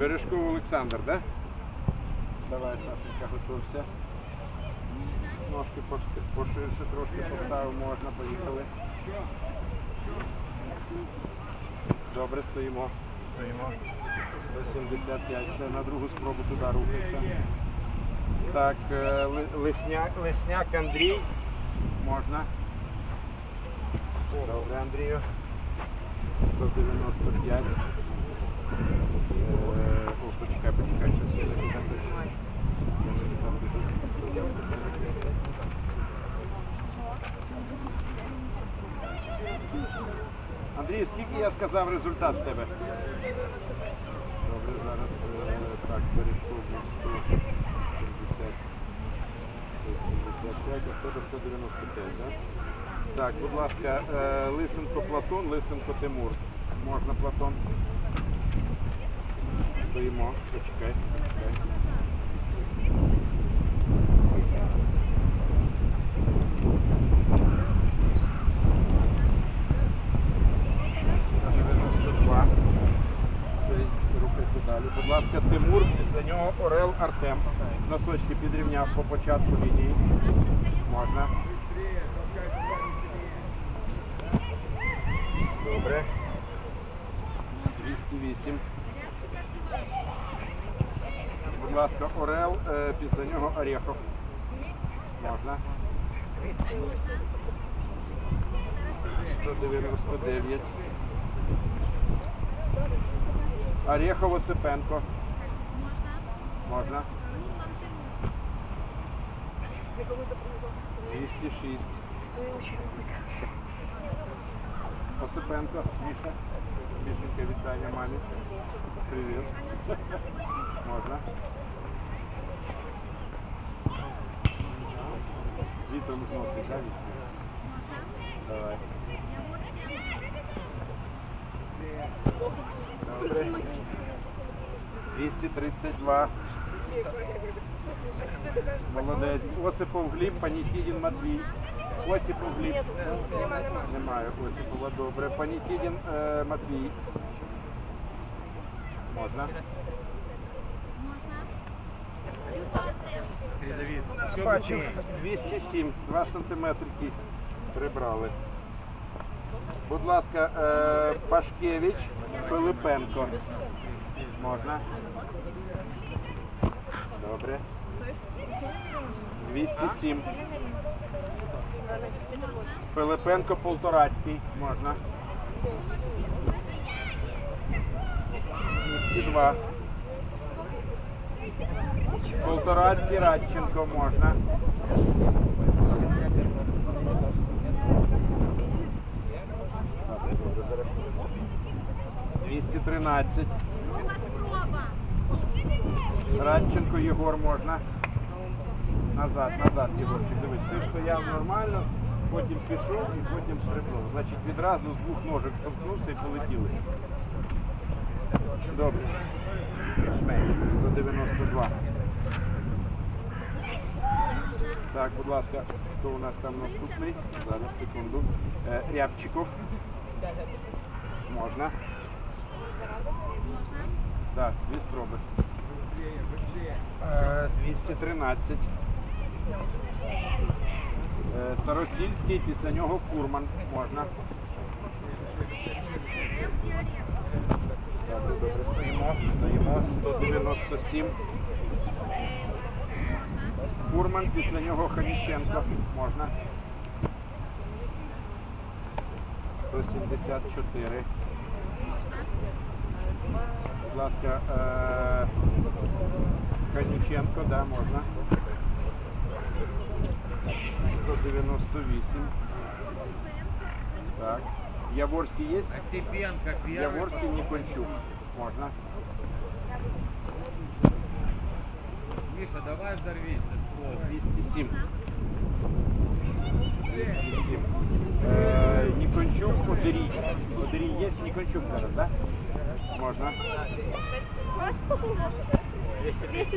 Бережков Олександр, да? Давай, Сашенька, готовся. Ножки поширше трошки поставив, можна, поїхали. Добре, стоїмо. Стоїмо. 175, все, на другу спробу туди рухайся. Так, е, Лисняк, Лисняк Андрій. Можна. Добре, Андрію. 195. О, почекай, почекай, що все запишу. Андрій, скільки я сказав результат тебе? Добре, зараз е, так, бережку 170, 175, а в тебе 195, так? Так, будь ласка, е, Лисенко Платон, Лисенко Тимур. Можна Платон? Стоїмо, почекай, почекай. Сто дев'яносто два. Цей, Рухайся далі. Будь ласка, Тимур, після нього Орел Артем. Носочки підрівняв по початку лінії. Можна. Добре. 208. Будь ласка, Орел, е, після нього Орехов. Можна. 199. Орехов Осипенко. Можна. 206. Осипенко, Міша. Мішенька, вітання мамі. Привіт. Можна. Дітям зносить, так? Давай. Добре. 232. Молодець. Осипов Гліб, Панітідін Матвій. Осипов Гліб. Немає Осипова, добре. Панітідін е, Матвій. Можна? Бачив, 207, 2 сантиметрики прибрали. Будь ласка, е, Пашкевич, Пилипенко. Можна? Добре. 207. Пилипенко Полторацький. Можна. 202. Полторацький Радченко можна. Добре, 213. Радченко Єгор можна. Назад, назад, Єгорчик, дивись. Ти стояв нормально, потім пішов і потім стрибнув. Значить, відразу з двох ножок штовхнувся і полетіли. Добре. 192. Так, будь ласка, хто у нас там наступний? Зараз, секунду. Е, Рябчиков. Можна. Так, дві спроби. Е, 213. Е, Старосільський, після нього Фурман. Можна. Добре, добре, стоїмо. Стоїмо. 197. Фурман, після нього Ханіченко. Можна. 174. Будь ласка, е, Ханіченко, да, можна. 198. Так. Яворський є? Актипенко, первый. Яворський Нікончук. Можна. Миша, давай взорвись. ты сволочь. 207. 207. Е, Нікончук, Одерій. Одерій є? Нікончук зараз, так? Да? Можна. 200.